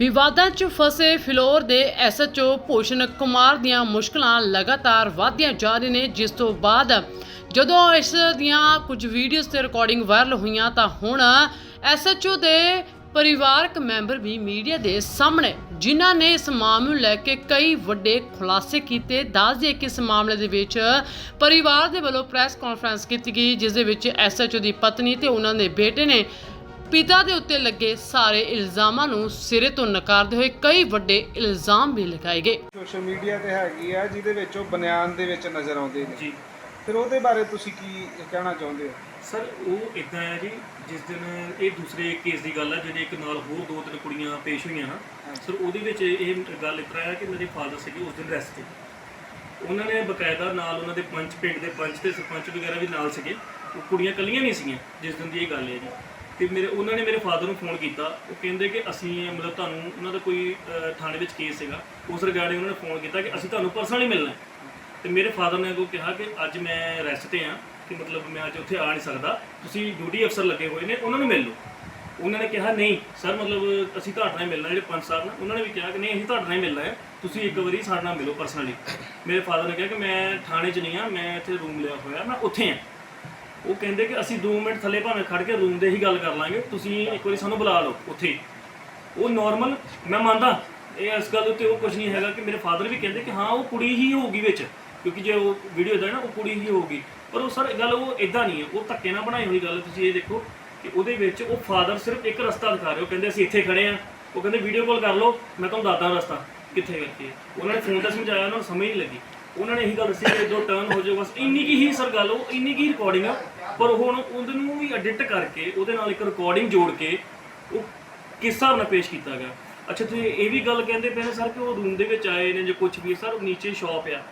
ਵਿਵਾਦਾਂ 'ਚ ਫਸੇ ਫਿਲੌਰ ਦੇ ਐਸਐਚਓ ਭੂਸ਼ਣ ਕੁਮਾਰ ਦੀਆਂ ਮੁਸ਼ਕਲਾਂ ਲਗਾਤਾਰ ਵਧਦੀਆਂ ਜਾ ਰਹੀਆਂ ਨੇ, ਜਿਸ ਤੋਂ ਬਾਅਦ ਜਦੋਂ ਇਸ ਦੀਆਂ ਕੁਝ ਵੀਡੀਓਜ਼ ਤੇ ਰਿਕਾਰਡਿੰਗ ਵਾਇਰਲ ਹੋਈਆਂ, ਤਾਂ ਹੁਣ ਐਸਐਚਓ ਦੇ ਪਰਿਵਾਰਕ ਮੈਂਬਰ ਵੀ ਮੀਡੀਆ ਦੇ ਸਾਹਮਣੇ, ਜਿਨ੍ਹਾਂ ਨੇ ਇਸ ਮਾਮਲੇ ਨੂੰ ਲੈ ਕੇ ਕਈ ਵੱਡੇ ਖੁਲਾਸੇ ਕੀਤੇ। ਦੱਸ ਦਈਏ ਕਿ ਇਸ ਮਾਮਲੇ ਦੇ ਵਿੱਚ ਪਰਿਵਾਰ ਦੇ ਵੱਲੋਂ ਪ੍ਰੈਸ ਕਾਨਫਰੰਸ ਕੀਤੀ ਗਈ, ਜਿਸ ਦੇ ਵਿੱਚ ਐਸਐਚਓ ਦੀ ਪਤਨੀ ਤੇ ਉਹਨਾਂ ਦੇ ਬੇਟੇ ਨੇ ਪਿਤਾ ਦੇ ਉੱਤੇ ਲੱਗੇ ਸਾਰੇ ਇਲਜ਼ਾਮਾਂ ਨੂੰ ਸਿਰੇ ਤੋਂ ਨਕਾਰਦੇ ਹੋਏ ਕਈ ਵੱਡੇ ਇਲਜ਼ਾਮ ਵੀ ਲਗਾਏ ਗਏ। ਸੋਸ਼ਲ ਮੀਡੀਆ ਤੇ ਹੈਗੀ ਆ ਜਿਹਦੇ ਵਿੱਚ ਉਹ ਬਨਿਆਨ ਦੇ ਵਿੱਚ ਨਜ਼ਰ ਆਉਂਦੇ ਨੇ। ਜੀ। ਫਿਰ ਉਹਦੇ ਬਾਰੇ ਤੁਸੀਂ ਕੀ ਕਹਿਣਾ ਚਾਹੁੰਦੇ ਹੋ? ਸਰ ਉਹ ਇਦਾਂ ਹੈ ਜੀ ਜਿਸ ਦਿਨ ਇਹ ਦੂਸਰੇ ਕੇਸ ਦੀ ਗੱਲ ਹੈ ਜਿਹੜੇ ਇੱਕ ਨਾਲ ਹੋਰ ਦੋ ਤਿੰਨ ਕੁੜੀਆਂ ਪੇਸ਼ ਹੋਈਆਂ ਨਾ ਸਰ ਉਹਦੇ ਵਿੱਚ ਇਹ ਗੱਲ ਇਸ ਤਰ੍ਹਾਂ ਹੈ ਕਿ ਮੇਰੇ ਫਾਦਰ ਸੀਗੇ ਉਸ ਦਿਨ ਰੈਸਟ ਤੇ। ਉਹਨਾਂ ਨੇ ਬਕਾਇਦਾ ਨਾਲ ਉਹਨਾਂ ਦੇ ਪੰਚ ਪਿੰਡ ਦੇ ਪੰਚ ਤੇ ਸਰਪੰਚ ਵਗੈਰਾ ਵੀ ਨਾਲ ਸੀਗੇ ਉਹ ਕੁੜੀਆਂ ਕੱਲੀਆਂ ਨਹੀਂ ਸੀਗੀਆਂ ਜਿਸ ਦਿਨ ਦੀ ਇਹ ਗੱਲ ਹੈ ਜੀ। ਤੇ ਮੇਰੇ ਉਹਨਾਂ ਨੇ ਮੇਰੇ ਫਾਦਰ ਨੂੰ ਫੋਨ ਕੀਤਾ। ਉਹ ਕਹਿੰਦੇ ਕਿ ਅਸੀਂ ਮਤਲਬ ਤੁਹਾਨੂੰ ਉਹਨਾਂ ਦਾ ਕੋਈ ਅਹ, ਥਾਣੇ ਵਿੱਚ ਕੇਸ ਸੀਗਾ। ਉਸ ਰਿਗਾਰਡਿੰਗ ਉਹਨਾਂ ਨੇ ਫੋਨ ਕੀਤਾ ਕਿ ਅਸੀਂ ਤੁਹਾਨੂੰ ਪਰਸਨਲੀ ਮਿਲਣਾ ਹੈ। ਤੇ ਮੇਰੇ ਫਾਦਰ ਨੇ ਅੱਗੋਂ ਕਿਹਾ ਕਿ ਅੱਜ ਮੈਂ ਰੈਸਟ ਤੇ ਆ ਕਿ ਮਤਲਬ ਮੈਂ ਅੱਜ ਉੱਥੇ ਆ ਨਹੀਂ ਸਕਦਾ। ਤੁਸੀਂ ਡਿਊਟੀ ਅਫਸਰ ਲੱਗੇ ਹੋਏ ਨੇ ਉਹਨਾਂ ਨੂੰ ਮਿਲ ਲਓ। ਉਹਨਾਂ ਨੇ ਕਿਹਾ ਨਹੀਂ ਸਰ ਮਤਲਬ ਅਸੀਂ ਤੁਹਾਡੇ ਨਾਲ ਹੀ ਮਿਲਣਾ ਜਿਹੜੇ ਪੰਜ ਸਾਹਿਬ ਨੇ ਉਹਨਾਂ ਨੇ ਵੀ ਕਿਹਾ ਕਿ ਨਹੀਂ ਅਸੀਂ ਤੁਹਾਡੇ ਨਾਲ ਹੀ ਮਿਲਣਾ ਹੈ। ਤੁਸੀਂ ਇੱਕ ਵਾਰੀ ਸਾਡੇ ਨਾਲ ਮਿਲੋ ਪਰਸਨਲੀ ਮੇਰੇ ਫਾਦਰ ਨੇ ਕਿਹਾ ਕਿ ਮੈਂ ਥਾਣੇ 'ਚ ਨਹੀਂ ਆ ਮੈਂ ਇੱਥੇ ਰੂਮ ਲਿਆ ਹੋਇਆ ਮੈਂ ਉੱਥੇ ਆ ਉਹ ਕਹਿੰਦੇ ਕਿ ਅਸੀਂ 2 ਮਿੰਟ ਥੱਲੇ ਭਾਵੇਂ ਖੜ ਕੇ ਰੂਮ ਦੇ ਹੀ ਗੱਲ ਕਰ ਲਾਂਗੇ, ਤੁਸੀਂ ਇੱਕ ਵਾਰੀ ਸਾਨੂੰ ਬੁਲਾ ਲਓ ਉੱਥੇ ਉਹ ਨਾਰਮਲ ਮੈਂ ਮੰਨਦਾ, ਇਹ ਇਸ ਗੱਲ ਉੱਤੇ ਉਹ ਕੁਝ ਨਹੀਂ ਹੈਗਾ ਕਿ ਮੇਰੇ ਫਾਦਰ ਵੀ ਕਹਿੰਦੇ ਕਿ ਹਾਂ, ਉਹ ਕੁੜੀ ਹੀ ਹੋਊਗੀ ਵਿੱਚ, ਕਿਉਂਕਿ ਜੇ ਉਹ ਵੀਡੀਓ ਦਾ ਨਾ, ਉਹ ਕੁੜੀ ਹੀ ਹੋਊਗੀ ਪਰ ਉਹ ਸਰ ਗੱਲ ਉਹ ਇਦਾਂ ਨਹੀਂ ਹੈ, ਉਹ ਧੱਕੇ ਨਾਲ ਬਣਾਈ ਹੋਈ ਗੱਲ ਹੈ। ਤੁਸੀਂ ਇਹ ਦੇਖੋ ਕਿ ਉਹਦੇ ਵਿੱਚ ਉਹ ਫਾਦਰ ਸਿਰਫ ਇੱਕ ਰਸਤਾ ਦਿਖਾ ਰਹੇ, ਉਹ ਕਹਿੰਦੇ ਅਸੀਂ ਇੱਥੇ ਖੜੇ ਆ ਉਹ ਕਹਿੰਦੇ ਵੀਡੀਓ ਕਾਲ ਕਰ ਲਓ, ਮੈਂ ਤੁਹਾਨੂੰ ਦੱਸਦਾ ਰਸਤਾ ਕਿੱਥੇ ਕਰਕੇ ਹੈ। ਉਹਨਾਂ ਨੇ ਫੋਨ ਤੇ ਸਮਝਾਇਆ, ਉਹਨਾਂ ਨੂੰ ਸਮਝ ਨਹੀਂ ਲੱਗੀ ਉਹਨਾਂ ਨੇ ਇਹੀ ਗੱਲ ਦੱਸੀ ਕਿ ਦੋ ਟਰਨ ਹੋ ਜਾਓ ਬਸ ਇੰਨੀ ਕੀ ਹੀ ਸਰ ਗੱਲ ਉਹ ਇੰਨੀ ਕੀ ਰਿਕਾਰਡਿੰਗ ਆ। ਪਰ ਹੁਣ ਉਹਦੇ ਨੂੰ ਵੀ ਐਡਿਟ ਕਰਕੇ ਉਹਦੇ ਨਾਲ ਇੱਕ ਰਿਕਾਰਡਿੰਗ ਜੋੜ ਕੇ ਉਹ ਕਿਸ ਹਿਸਾਬ ਨਾਲ ਪੇਸ਼ ਕੀਤਾ ਗਿਆ? ਅੱਛਾ ਤੁਸੀਂ ਇਹ ਵੀ ਗੱਲ ਕਹਿੰਦੇ ਪਏ ਨੇ ਸਰ ਕਿ ਉਹ ਰੂਮ ਦੇ ਵਿੱਚ ਆਏ ਨੇ ਜੇ ਕੁਝ ਵੀ ਸਰ ਨੀਚੇ ਸ਼ਾਪ ਆ।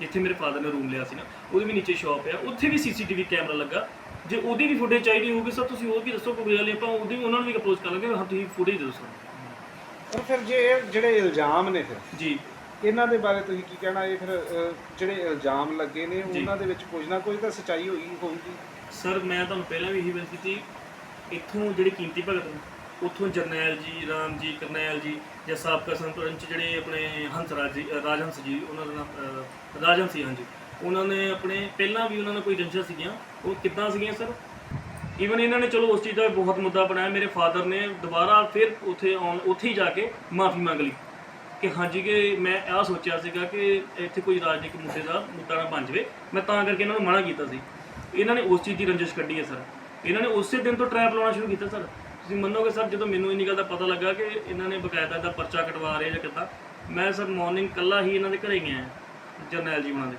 ਜਿੱਥੇ ਮੇਰੇ ਫਾਦਰ ਨੇ ਰੂਮ ਲਿਆ ਸੀ ਨਾ ਉਹਦੇ ਵੀ ਨੀਚੇ ਸ਼ਾਪ ਆ। ਉੱਥੇ ਵੀ ਸੀਸੀਟੀਵੀ ਕੈਮਰਾ ਲੱਗਾ। ਜੇ ਉਹਦੀ ਵੀ ਫੁਟੇਜ ਚਾਹੀਦੀ ਹੋਊਗੀ ਸਰ ਤੁਸੀਂ ਉਹ ਵੀ ਦੱਸੋ? ਕੋਈ ਗੱਲ ਨਹੀਂ ਆਪਾਂ ਉਹਦੀ ਉਹਨਾਂ ਨੂੰ ਵੀ ਅਪਰੋਚ ਕਰ ਲਾਂਗੇ ਹਾਂ ਤੁਸੀਂ ਫੁਟੇਜ ਦੱਸੋ। ਪਰ ਫਿਰ ਜੇ ਇਹ ਜਿਹੜੇ ਇਲਜ਼ਾਮ ਨੇ ਫਿਰ ਜੀ। ਇਹਨਾਂ ਦੇ ਬਾਰੇ ਤੁਸੀਂ ਕੀ ਕਹਿਣਾ? ਇਹ ਫਿਰ ਅਹ, ਜਿਹੜੇ ਇਲਜ਼ਾਮ ਲੱਗੇ ਨੇ ਉਹਨਾਂ ਦੇ ਵਿੱਚ ਕੁਝ ਨਾ ਕੁਝ ਤਾਂ ਸੱਚਾਈ ਹੋਈ ਹੋਊਗੀ। ਸਰ ਮੈਂ ਤੁਹਾਨੂੰ ਪਹਿਲਾਂ ਵੀ ਇਹੀ ਬੇਨਤੀ ਕੀਤੀ ਇੱਥੋਂ ਜਿਹੜੇ ਕੀਮਤੀ ਭਗਤ ਨੇ ਉੱਥੋਂ ਜਰਨੈਲ ਜੀ ਰਾਮ ਜੀ ਕਰਨੈਲ ਜੀ ਜਾਂ ਸਾਬਕਾ ਸੰਤੁਲਨ ਚ ਜਿਹੜੇ ਆਪਣੇ ਹੰਸਰਾਜ ਜੀ ਅ, ਰਾਜਹੰਸ ਜੀ ਉਹਨਾਂ ਦਾ ਨਾਮ ਅ, ਰਾਜਹੰਸ ਸੀ ਹਾਂਜੀ ਉਹਨਾਂ ਨੇ ਆਪਣੇ ਪਹਿਲਾਂ ਵੀ ਉਹਨਾਂ ਨਾਲ ਕੋਈ ਜੰਸ਼ਾ ਸੀਗੀਆਂ? ਉਹ ਕਿੱਦਾਂ ਸੀਗੀਆਂ ਸਰ? ਈਵਨ ਇਹਨਾਂ ਨੇ ਚਲੋ ਉਸ ਚੀਜ਼ ਦਾ ਬਹੁਤ ਮੁੱਦਾ ਬਣਾਇਆ। ਮੇਰੇ ਫਾਦਰ ਨੇ ਦੁਬਾਰਾ ਫਿਰ ਉੱਥੇ ਆਉਣ ਉੱਥੇ ਹੀ ਜਾ ਕੇ ਮਾਫੀ ਮੰਗ ਲਈ। ਕਿ ਹਾਂਜੀ ਕਿ ਮੈਂ ਇਹ ਸੋਚਿਆ ਸੀਗਾ ਕਿ ਇੱਥੇ ਕੋਈ ਰਾਜਨੀਤਿਕ ਮੁੱਦੇ ਦਾ ਮੁੱਦਾ ਨਾ ਬਣ ਜਾਵੇ। ਮੈਂ ਤਾਂ ਕਰਕੇ ਇਹਨਾਂ ਨੂੰ ਮਨਾ ਕੀਤਾ ਸੀ। ਇਹਨਾਂ ਨੇ ਉਸ ਚੀਜ਼ ਦੀ ਰੰਜਿਸ਼ ਕੱਢੀ ਹੈ, ਸਰ। ਇਹਨਾਂ ਨੇ ਉਸੇ ਦਿਨ ਤੋਂ ਟਰੈਪ ਲਾਉਣਾ ਸ਼ੁਰੂ ਕੀਤਾ, ਸਰ। ਤੁਸੀਂ ਮੰਨੋਗੇ, ਸਰ, ਜਦੋਂ ਮੈਨੂੰ ਇੰਨੀ ਗੱਲ ਦਾ ਪਤਾ ਲੱਗਾ ਕਿ ਇਹਨਾਂ ਨੇ ਬਕਾਇਦਾ ਦਾ ਪਰਚਾ ਕਟਵਾ ਰਹੇ ਜਾਂ ਕਿੱਦਾਂ, ਮੈਂ, ਸਰ ਮਾਰਨਿੰਗ ਕੱਲਾ ਹੀ ਇਹਨਾਂ ਦੇ ਘਰੇ ਗਿਆ ਜਰਨੈਲ ਜੀ ਉਹਨਾਂ ਦੇ।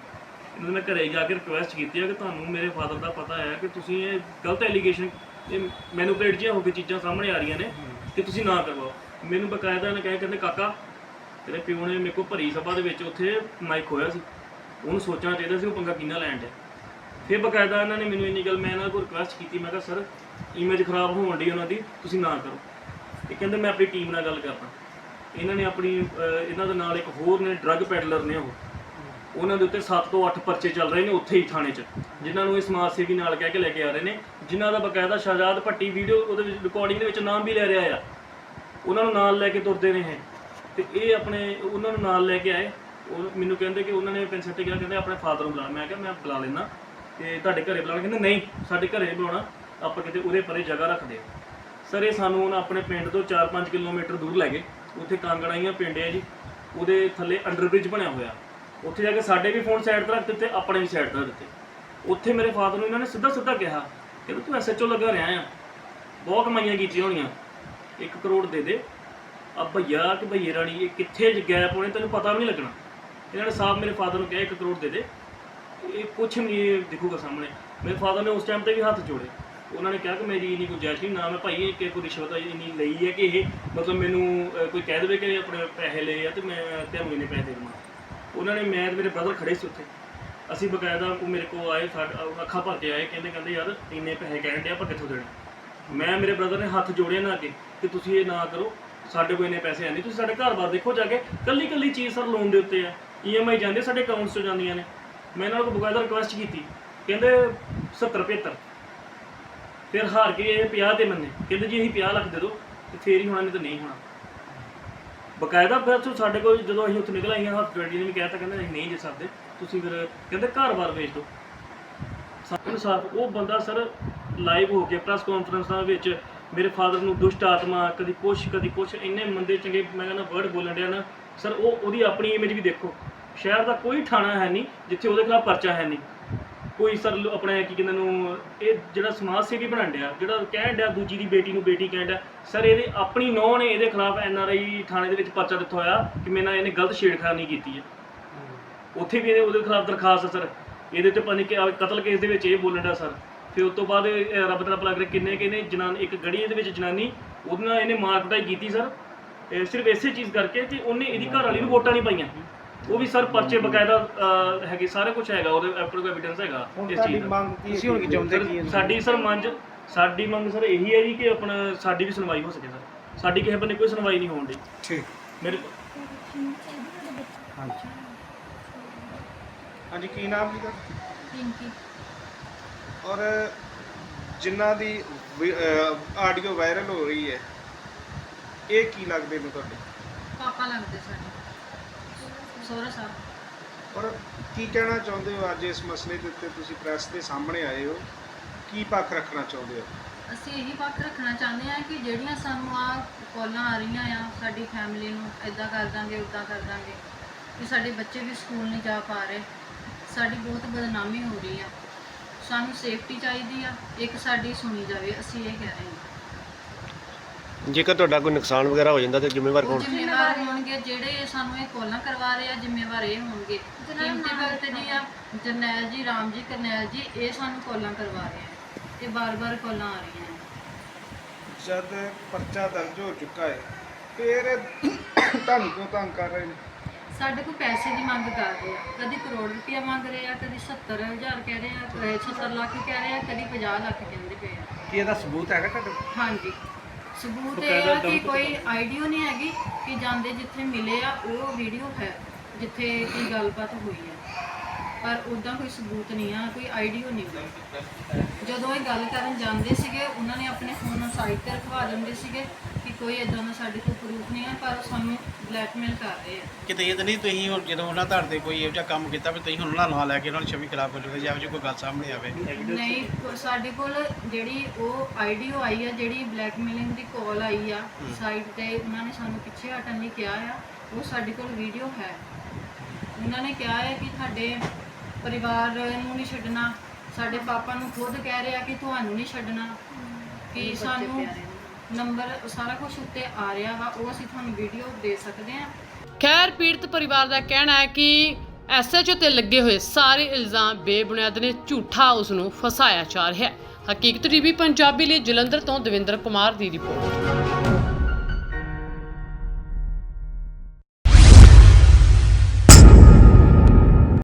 ਇਹਨਾਂ ਦੇ ਮੈਂ ਘਰੇ ਜਾ ਕੇ ਰਿਕੁਐਸਟ ਕੀਤੀ ਹੈ ਕਿ ਤੁਹਾਨੂੰ ਮੇਰੇ ਫਾਦਰ ਦਾ ਪਤਾ ਹੈ ਕਿ ਤੁਸੀਂ ਇਹ ਗਲਤ ਐਲੀਗੇਸ਼ਨ ਇਹ ਮੈਨੂਪਲੇਟ ਜਿਹੀਆਂ ਹੋ ਕੇ ਚੀਜ਼ਾਂ ਸਾਹਮਣੇ ਆ ਰਹੀਆਂ ਨੇ, ਕਿ ਤੁਸੀਂ ਨਾ ਕਰਵਾਓ। ਮੈਨੂੰ ਬਕਾਇਦਾ ਇਹਨੇ ਕਹੇ ਕਹਿੰਦੇ, ਕਾਕਾ ਤੇਰੇ ਪਿਓ ਨੇ ਮੇਰੇ ਕੋਲ ਭਰੀ ਸਭਾ ਦੇ ਵਿੱਚ ਉੱਥੇ ਮਾਈਕ ਹੋਇਆ ਸੀ। ਉਹਨੂੰ ਸੋਚਣਾ ਚਾਹੀਦਾ ਸੀ ਉਹ ਪੰਗਾ ਕਿੰਨਾ ਲੈਣ ਡਿਆ। ਫਿਰ ਬਕਾਇਦਾ ਇਹਨਾਂ ਨੇ ਮੈਨੂੰ ਇੰਨੀ ਗੱਲ, ਮੈਂ ਇਹਨਾਂ ਕੋਲ ਰਿਕੁਐਸਟ ਕੀਤੀ, ਮੈਂ ਕਿਹਾ, ਸਰ ਇਮੇਜ ਖਰਾਬ ਹੋਣ ਦੀ ਉਹਨਾਂ ਦੀ, ਤੁਸੀਂ ਨਾ ਕਰੋ। ਇਹ ਕਹਿੰਦੇ, ਮੈਂ ਆਪਣੀ ਟੀਮ ਨਾਲ ਗੱਲ ਕਰਦਾ। ਇਹਨਾਂ ਨੇ ਆਪਣੀ ਇਹਨਾਂ ਦੇ ਨਾਲ ਇੱਕ ਹੋਰ ਨੇ ਡਰੱਗ ਪੈਡਲਰ ਨੇ ਉਹ। ਉਹਨਾਂ ਦੇ ਉੱਤੇ 7 ਤੋਂ 8 ਪਰਚੇ ਚੱਲ ਰਹੇ ਨੇ ਉੱਥੇ ਹੀ ਥਾਣੇ 'ਚ, ਜਿਨ੍ਹਾਂ ਨੂੰ ਇਹ ਸਮਾਜ ਸੇਵੀ ਨਾਲ ਕਹਿ ਕੇ ਲੈ ਕੇ ਆ ਰਹੇ ਨੇ, ਜਿਨ੍ਹਾਂ ਦਾ ਬਕਾਇਦਾ ਸ਼ਹਜ਼ਾਦ ਭੱਟੀ ਵੀਡੀਓ ਉਹਦੇ ਵਿੱਚ ਰਿਕਾਰਡਿੰਗ ਦੇ ਵਿੱਚ ਨਾਮ ਵੀ ਲੈ ਰਿਹਾ ਆ। ਉਹਨਾਂ ਨੂੰ ਨਾਲ ਲੈ ਕੇ ਤੁਰਦੇ ਨੇ ਇਹ। ਤੇ ਇਹ ਆਪਣੇ, ਉਹਨਾਂ ਨੂੰ ਨਾਲ ਲੈ ਕੇ ਆਏ। ਉਹ ਮੈਨੂੰ ਕਹਿੰਦੇ ਕਿ ਉਹਨਾਂ ਨੇ ਪਿੰਸਟ ਕਿਹਾ ਕਹਿੰਦੇ ਆਪਣੇ ਫਾਦਰ ਨੂੰ ਬੁਲਾ ਮੈਂ ਕਿਹਾ, ਮੈਂ ਬੁਲਾ ਲੈਣਾ ਤੇ ਤੁਹਾਡੇ ਘਰੇ ਬੁਲਾਉਣਾ ਕਹਿੰਦੇ, ਨਹੀਂ, ਸਾਡੇ ਘਰੇ ਬੁਲਾਉਣਾ। ਆਪਾਂ ਕਿਤੇ ਉਹਦੇ ਪਰੇ ਜਗ੍ਹਾ ਰੱਖਦੇ ਸਰ ਇਹ ਸਾਨੂੰ ਉਹਨਾਂ ਆਪਣੇ ਪਿੰਡ ਤੋਂ 4-5 ਕਿਲੋਮੀਟਰ ਦੂਰ ਲੈ ਗਏ। ਉੱਥੇ ਕਾਂਗੜਾਈਆਂ ਪਿੰਡ ਹੈ ਜੀ। ਉਹਦੇ ਥੱਲੇ ਅੰਡਰਬ੍ਰਿਜ ਬਣਿਆ ਹੋਇਆ। ਉੱਥੇ ਜਾ ਕੇ ਸਾਡੇ ਵੀ ਫੋਨ ਸਾਈਡ ਤੇ ਰੱਖ ਦਿੱਤੇ, ਆਪਣੇ ਵੀ ਸਾਈਡ ਤੇ ਰੱਖ ਦਿੱਤੇ। ਉੱਥੇ ਮੇਰੇ ਫਾਦਰ ਨੂੰ ਇਹਨਾਂ ਨੇ ਸਿੱਧਾ ਸਿੱਧਾ ਕਿਹਾ ਕਿ ਤੂੰ ਐਸਐਚਓ ਲੱਗਾ ਰਿਹਾ ਆ। ਬਹੁਤ ਕਮਾਈਆਂ ਕੀਤੀਆਂ ਹੋਣੀਆਂ। 1 ਕਰੋੜ ਦੇ ਦੇ। ਆ ਭਈਆ ਕਿ ਭਈਏ ਰਾਣੀ, ਇਹ ਕਿੱਥੇ ਜ ਗੈਪ ਹੋਣੇ, ਤੈਨੂੰ ਪਤਾ ਵੀ ਨਹੀਂ ਲੱਗਣਾ। ਇਹਨਾਂ ਨੇ ਸਾਫ਼ ਮੇਰੇ ਫਾਦਰ ਨੂੰ ਕਿਹਾ 1 ਕਰੋੜ ਦੇ ਦੇ। ਇਹ ਕੁਛ ਨਹੀਂ ਦਿਖੂਗਾ ਸਾਹਮਣੇ। ਮੇਰੇ ਫਾਦਰ ਨੇ ਉਸ ਟਾਈਮ ਤੇ ਵੀ ਹੱਥ ਜੋੜੇ। ਉਹਨਾਂ ਨੇ ਕਿਹਾ ਕਿ ਮੇਰੀ ਇੰਨੀ ਗੁੰਜਾਇਸ਼ ਨਹੀਂ, ਨਾ ਮੈਂ ਭਾਈ ਇਹ ਕਿ ਕੋਈ ਰਿਸ਼ਵਤ ਇੰਨੀ ਲਈ ਹੈ ਕਿ ਇਹ ਮਤਲਬ ਮੈਨੂੰ ਕੋਈ ਕਹਿ ਦੇਵੇ ਕਿ ਆਪਣੇ ਪੈਸੇ ਲਏ ਆ ਤੇ ਮੈਂ ਤੁਹਾਨੂੰ ਇੰਨੇ ਪੈਸੇ ਦੇ ਦੇਵਾਂ। ਉਹਨਾਂ ਨੇ ਮੈਂ ਤੇ ਮੇਰੇ ਬ੍ਰਦਰ ਖੜੇ ਸੀ ਉੱਥੇ। ਅਸੀਂ ਬਕਾਇਦਾ ਉਹ ਮੇਰੇ ਕੋਲ ਆਏ, ਸਾਡ- ਅੱਖਾਂ ਭਰ ਕੇ ਆਏ, ਕਹਿੰਦੇ ਕਹਿੰਦੇ, ਯਾਰ, ਇੰਨੇ ਪੈਸੇ ਕਹਿਣ ਡਿਆ, ਆਪਾਂ ਕਿੱਥੋਂ ਦੇਣੇ? ਮੈਂ, ਮੇਰੇ ਬ੍ਰਦਰ ਨੇ ਹੱਥ ਜੋੜੇ ਨਾ ਅੱਗੇ ਕਿ ਤੁਸੀਂ ਇਹ ਨਾ ਕਰੋ। ਸਾਡੇ ਕੋਲ ਇੰਨੇ ਪੈਸੇ ਹੈ ਨਹੀਂ, ਤੁਸੀਂ ਸਾਡੇ ਘਰ-ਬਾਰ ਦੇਖੋ ਜਾ ਕੇ ਕੱਲੀ ਕੱਲੀ ਚੀਜ਼ ਸਰ ਲੋਨ ਦੇ ਉੱਤੇ ਆ ਈਐਮਆਈ ਜਾਂਦੇ ਸਾਡੇ ਅਕਾਊਂਟਸ 'ਚ ਜਾਂਦੀਆਂ ਨੇ। ਮੈਂ ਇਹਨਾਂ ਨੂੰ ਬਕਾਇਦਾ ਰਿਕੁਐਸਟ ਕੀਤੀ, ਕਹਿੰਦੇ 70 75 ਫਿਰ ਹਾਰ ਕੇ ਇਹ 50 ਦੇ ਮੰਨੇ, ਕਹਿੰਦੇ ਜੀ ਅਸੀਂ 50 ਲੱਖ ਦੇ ਦਿਓ, ਤੇ ਫੇਰ ਹੀ ਹੋਣਾ, ਨਹੀਂ ਤਾਂ ਨਹੀਂ ਹੋਣਾ। ਬਕਾਇਦਾ ਫਿਰ ਤੋਂ ਸਾਡੇ ਕੋਲ, ਜਦੋਂ ਅਸੀਂ ਉੱਥੇ ਨਿਕਲ ਆਈਆਂ ਹਸਪੀਟਲ ਨੇ ਵੀ ਕਹਿਤਾ, ਕਹਿੰਦੇ ਅਸੀਂ ਨਹੀਂ ਜੇ ਸਕਦੇ, ਤੁਸੀਂ ਫਿਰ ਕਹਿੰਦੇ ਘਰ-ਬਾਰ ਵੇਚ ਦਿਓ। ਸਾਨੂੰ ਸਾਫ਼ ਉਹ ਬੰਦਾ ਸਰ ਲਾਈਵ ਹੋ ਕੇ ਪ੍ਰੈਸ ਕਾਨਫਰੰਸਾਂ ਵਿੱਚ ਮੇਰੇ ਫਾਦਰ ਨੂੰ ਦੁਸ਼ਟ ਆਤਮਾ ਕਦੀ ਕੁਛ ਕਦੀ ਕੁਛ ਇੰਨੇ ਮੰਦੇ ਚੰਗੇ ਮੈਂ ਕਹਿੰਦਾ ਵਰਡ ਬੋਲਣ ਡਿਆ ਨਾ ਸਰ ਉਹ ਉਹਦੀ ਆਪਣੀ ਇਮੇਜ ਵੀ ਦੇਖੋ। ਸ਼ਹਿਰ ਦਾ ਕੋਈ ਥਾਣਾ ਹੈ ਨਹੀਂ ਜਿੱਥੇ ਉਹਦੇ ਖਿਲਾਫ ਪਰਚਾ ਹੈ ਨਹੀਂ। ਕੋਈ ਸਰ ਆਪਣੇ ਕੀ ਕਹਿੰਦੇ ਨੂੰ ਇਹ ਜਿਹੜਾ ਸਮਾਜ ਸੇਵੀ ਬਣਨ ਡਿਆ ਜਿਹੜਾ ਕਹਿਣ ਡਿਆ ਦੂਜੀ ਦੀ ਬੇਟੀ ਨੂੰ ਬੇਟੀ ਕਹਿਣ ਡਿਆ ਸਰ ਇਹਦੇ ਆਪਣੀ ਨੌਂ ਨੇ ਇਹਦੇ ਖਿਲਾਫ ਐਨ ਆਰ ਆਈ ਥਾਣੇ ਦੇ ਵਿੱਚ ਪਰਚਾ ਦਿੱਤਾ ਹੋਇਆ ਕਿ ਮੇਰੇ ਨਾਲ ਇਹਨੇ ਗਲਤ ਛੇੜਖਾਨੀ ਕੀਤੀ ਹੈ। ਉੱਥੇ ਵੀ ਇਹਦੇ ਉਹਦੇ ਖਿਲਾਫ ਦਰਖਾਸਤ ਹੈ ਸਰ ਇਹਦੇ ਤੇ ਪਾਣੀ ਕਿ ਕਤਲ ਕੇਸ ਦੇ ਵਿੱਚ ਇਹ ਬੋਲਣ ਦਾ ਸਰ ਫਿਰ ਉਸ ਤੋਂ ਬਾਅਦ ਇਹ, ਰੱਬ ਦਾ ਭਲਾ ਕਰੇ ਕਿੰਨੇ ਕਿੰਨੇ ਜਨਾਨ ਇੱਕ ਗੜੀ ਦੇ ਵਿੱਚ ਜਨਾਨੀ ਉਹਦੇ ਨਾਲ ਇਹਨੇ ਮਾਰ ਕੁਟਾਈ ਕੀਤੀ ਸਰ। ਇਹ ਸਿਰਫ ਇਸੇ ਚੀਜ਼ ਕਰਕੇ ਕਿ ਉਹਨੇ ਇਹਦੀ ਘਰ ਵਾਲੀ ਨੂੰ ਵੋਟਾਂ ਨਹੀਂ ਪਾਈਆਂ। ਉਹ ਵੀ ਸਰ ਪਰਚੇ ਬਕਾਇਦਾ ਹੈਗੇ ਸਾਰੇ ਕੁਝ ਹੈਗਾ ਉਹਦੇ ਐਪਲ ਦਾ ਐਵੀਡੈਂਸ ਹੈਗਾ ਹੁਣ ਇਸ ਤੁਹਾਡੀ ਚੀਜ਼ ਦਾ। ਮੰਗ ਕੀ ਤੁਸੀਂ ਹੁਣ ਕੀ ਚਾਹੁੰਦੇ ਕੀ ਸਰ, ਸਾਡੀ ਸਰ ਮੰਜ ਸਾਡੀ ਮੰਗ ਸਰ ਇਹੀ ਹੈ ਜੀ ਕਿ ਆਪਣਾ ਸਾਡੀ ਵੀ ਸੁਣਵਾਈ ਹੋ ਸਕੇ ਸਰ। ਸਾਡੀ ਕਿਸੇ ਬੰਨੇ ਕੋਈ ਸੁਣਵਾਈ ਨਹੀਂ ਹੋਣ ਦੀ। ਠੀਕ। ਮੇਰੇ ਹਾਂਜੀ। ਹਾਂਜੀ ਕੀ ਨਾਮ ਜੀ ਦਾ? ਪਿੰਕੀ। ਔਰ ਜਿਨ੍ਹਾਂ ਦੀ ਆਡੀਓ ਵਾਇਰਲ ਹੋ ਰਹੀ ਹੈ ਇਹ ਕੀ ਲੱਗਦੇ ਨੇ ਤੁਹਾਡੇ? ਪਾਪਾ ਲੱਗਦੇ ਸਾਡੇ। ਸੋਹਰਾ ਸਾਹਿਬ। ਔਰ ਕੀ ਕਹਿਣਾ ਚਾਹੁੰਦੇ ਹੋ ਅੱਜ ਇਸ ਮਸਲੇ ਦੇ ਉੱਤੇ? ਤੁਸੀਂ ਪ੍ਰੈਸ ਦੇ ਸਾਹਮਣੇ ਆਏ ਹੋ। ਕੀ ਪੱਖ ਰੱਖਣਾ ਚਾਹੁੰਦੇ ਹੋ? ਅਸੀਂ ਇਹੀ ਪੱਖ ਰੱਖਣਾ ਚਾਹੁੰਦੇ ਹਾਂ ਕਿ ਜਿਹੜੀਆਂ ਸਾਨੂੰ ਆ ਕਾਲਾਂ ਆ ਰਹੀਆਂ ਆ ਸਾਡੀ ਫੈਮਿਲੀ ਨੂੰ ਇਦਾਂ ਕਰ ਦਾਂਗੇ ਉਦਾਂ ਕਰ ਦਾਂਗੇ ਕਿ ਸਾਡੇ ਬੱਚੇ ਵੀ ਸਕੂਲ ਨਹੀਂ ਜਾ ਪਾ ਰਹੇ। ਸਾਡੀ ਬਹੁਤ ਬਦਨਾਮੀ ਹੋ ਰਹੀ ਆ। ਸਾਨੂੰ ਸੇਫਟੀ ਚਾਹੀਦੀ ਆ ਇੱਕ ਸਾਡੀ ਸੁਣੀ ਜਾਵੇ ਅਸੀਂ ਇਹ ਕਹਿ ਰਹੇ ਹਾਂ। ਜੇਕਰ ਤੁਹਾਡਾ ਕੋਈ ਨੁਕਸਾਨ ਵਗੈਰਾ ਹੋ ਜਾਂਦਾ ਤੇ ਜ਼ਿੰਮੇਵਾਰ ਉਹ ਕੌਣ ਜ਼ਿੰਮੇਵਾਰ ਹੋਣਗੇ ਜਿਹੜੇ ਸਾਨੂੰ ਇਹ ਕਾਲਾਂ ਕਰਵਾ ਰਹੇ ਆ ਜ਼ਿੰਮੇਵਾਰ ਇਹ ਹੋਣਗੇ। ਕੀਮਤੀ ਭਗਤ ਜੀ ਆ ਜਰਨੈਲ ਜੀ ਰਾਮ ਜੀ ਕਰਨੈਲ ਜੀ ਇਹ ਸਾਨੂੰ ਕਾਲਾਂ ਕਰਵਾ ਰਹੇ ਆ। ਇਹ ਬਾਰ-ਬਾਰ ਕਾਲਾਂ ਆ ਰਹੀਆਂ ਆ ਜਦ ਪਰਚਾ ਦਰਜ ਹੋ ਚੁੱਕਾ ਹੈ ਫਿਰ ਤੁਹਾਨੂੰ ਕਿਉਂ ਤੰਗ ਕਰ ਰਹੇ ਨੇ। ਸਾਡੇ ਕੋਲ ਪੈਸੇ ਦੀ ਮੰਗ ਕਰਦੇ ਆ। ਕਦੀ ਕਰੋੜ ਰੁਪਇਆ ਮੰਗ ਰਹੇ ਆ ਕਦੀ 70000 ਕਹਿ ਰਹੇ ਆ ਕਦੇ 70 ਲੱਖ ਕਹਿ ਰਹੇ ਆ ਕਦੀ 50 ਲੱਖ ਕਹਿੰਦੇ ਪਏ ਆ। ਕੀ ਇਹਦਾ ਸਬੂਤ ਹੈਗਾ ਤੁਹਾਡੇ ਕੋਲ? ਹਾਂਜੀ। ਸਬੂਤ ਇਹ ਆ ਕਿ ਕੋਈ ਆਈਡੀਓ ਨਹੀਂ ਹੈਗੀ ਕਿ ਜਾਂਦੇ ਜਿੱਥੇ ਮਿਲੇ ਆ ਉਹ ਵੀਡੀਓ ਹੈ ਜਿੱਥੇ ਕੀ ਗੱਲਬਾਤ ਹੋਈ ਹੈ ਪਰ ਉਦਾਂ ਕੋਈ ਸਬੂਤ ਨਹੀਂ ਆ ਕੋਈ ਆਈਡੀਓ ਨਹੀਂ ਹੋਈ। ਜਦੋਂ ਇਹ ਗੱਲ ਕਰਨ ਜਾਂਦੇ ਸੀਗੇ ਉਹਨਾਂ ਨੇ ਆਪਣੇ ਫੋਨ ਨੂੰ ਸਾਈਡ ਤੇ ਰਖਵਾ ਦਿੰਦੇ ਸੀਗੇ। ਕੋਈ ਇਦਾਂ ਦਾ ਸਾਡੇ ਕੋਲ ਪ੍ਰੂਫ ਨਹੀਂ ਹੈ ਪਰ ਉਹ ਸਾਨੂੰ ਬਲੈਕਮੇਲ ਕਰ ਰਹੇ ਆ। ਕਿਤੇ ਇਹ ਤਾਂ ਨਹੀਂ ਤੁਸੀਂ ਹੁਣ ਜਦੋਂ ਉਹਨਾਂ ਤੁਹਾਡੇ ਕੋਈ ਇਹੋ ਜਿਹਾ ਕੰਮ ਕੀਤਾ ਵੀ ਤੁਸੀਂ ਹੁਣ ਉਹਨਾਂ ਨੂੰ ਨਾਲ ਲੈ ਕੇ ਉਹਨਾਂ ਨੂੰ ਛਵੀ ਖਿਲਾਫ ਬੋਲੋਗੇ ਜਾਂ ਇਹੋ ਜਿਹੀ ਕੋਈ ਗੱਲ ਸਾਹਮਣੇ ਆਵੇ। ਨਹੀਂ ਕੋ- ਸਾਡੇ ਕੋਲ ਜਿਹੜੀ ਉਹ ਆਈਡੀਓ ਆਈ ਆ ਜਿਹੜੀ ਬਲੈਕਮੇਲਿੰਗ ਦੀ ਕਾਲ ਆਈ ਆ ਸਾਈਟ ਤੇ ਉਹਨਾਂ ਨੇ ਸਾਨੂੰ ਪਿੱਛੇ ਹਟਣ ਲਈ ਕਿਹਾ ਆ। ਉਹ ਸਾਡੇ ਕੋਲ ਵੀਡੀਓ ਹੈ। ਉਹਨਾਂ ਨੇ ਕਿਹਾ ਹੈ ਕਿ ਤੁਹਾਡੇ ਪਰਿਵਾਰ ਨੂੰ ਨਹੀਂ ਛੱਡਣਾ। ਸਾਡੇ ਪਾਪਾ ਨੂੰ ਖੁਦ ਕਹਿ ਰਿਹਾ ਕਿ ਤੁਹਾਨੂੰ ਨਹੀਂ ਛੱਡਣਾ। ਕਿ ਸਾਨੂੰ ਨੰਬਰ ਸਾਰਾ ਕੁਝ ਉੱਤੇ ਆ ਰਿਹਾ ਵਾ, ਉਹ ਅਸੀਂ ਤੁਹਾਨੂੰ ਵੀਡੀਓ ਦੇ ਸਕਦੇ ਹਾਂ। ਖੈਰ, ਪੀੜਤ ਪਰਿਵਾਰ ਦਾ ਕਹਿਣਾ ਹੈ ਕਿ ਐਸਐਚਓ ਤੇ ਲੱਗੇ ਹੋਏ ਸਾਰੇ ਇਲਜ਼ਾਮ ਬੇਬੁਨਿਆਦ ਨੇ ਝੂਠਾ ਉਸ ਨੂੰ ਫਸਾਇਆ ਜਾ ਰਿਹਾ ਹੈ। ਹਕੀਕਤ ਟੀਵੀ, ਪੰਜਾਬੀ ਲਈ ਜਲੰਧਰ ਤੋਂ ਦਵਿੰਦਰ ਕੁਮਾਰ ਦੀ ਰਿਪੋਰਟ।